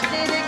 i'm gonna do Yeah.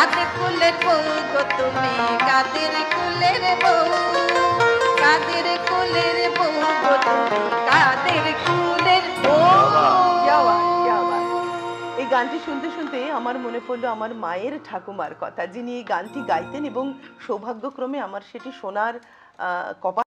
কাদের কুলের বউ গো তুমি কাদের কুলের বউ কাদের কুলের বউ গো তুমি কাদের কুলের এই গানটি শুনতে শুনতে আমার মনে পড়ল আমার মায়ের ঠাকুমার কথা যিনি এই গানটি গাইতেন এবং সৌভাগ্যক্রমে আমার সেটি শোনার কপাল